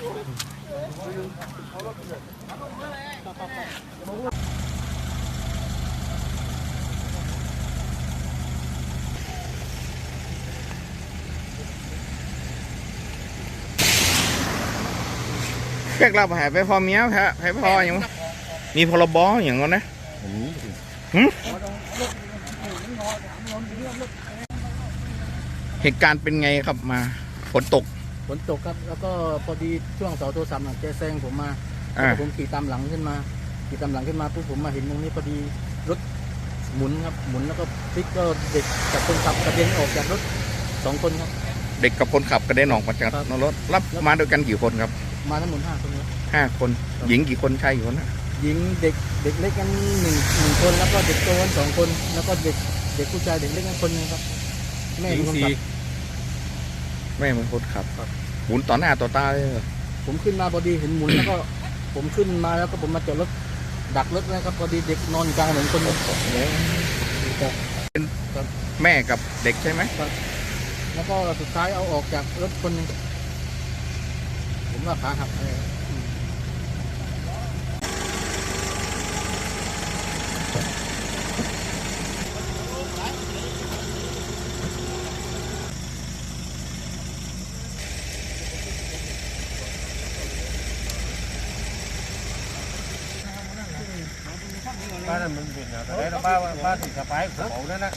แขกเราหายไปพอเมียแพ้ไปพออย่างมีพรบอย่างนั้นนะเหตุการณ์เป็นไงครับมาฝนตก ฝนตกครับ แล้วก็พอดีช่วงเสาโทรศัพท์น่ะแกแซงผมมาอ่า ผมขี่ตามหลังขึ้นมาขี่ตามหลังขึ้นมาปุ๊บผมมาเห็นตรงนี้พอดีรถหมุนครับหมุนแล้วก็พลิกก็เด็กกับคนขับกระเด็นออกจากรถสองคนครับ เด็กกับคนขับกระเด็นออกมาจากครับ รถรับมาด้วยกันกี่คนครับมาทั้งหมดห้าคนครับ ห้าคน ครับ หญิงกี่คนชายกี่คนนะหญิงเด็กเด็กเล็กกันหนึ่งหนึ่งคนแล้วก็เด็กโตกันสองคน แล้วก็เด็กเด็กผู้ชายเด็กเล็กกันคนหนึงครับแม่เป็นคนขับ แม่เป็นคนขับครับ หมุนต่อหน้าต่อตาเลยเหรอผมขึ้นมาพอดีเห็นหมุน แล้วก็ ผมขึ้นมาแล้วก็ผมมาจอดรถดักรถนะครับพอดีเด็กนอนอยู่กลางถนนคนหนึงแม่กับเด็กใช่ไหมแล้วก็สุดท้ายเอาออกจากรถคนหนึงผมว่าขาหักเลย บ้านนั้นมันเป็นอะไรบ้านบ้านที่สบายเขานั่นนะ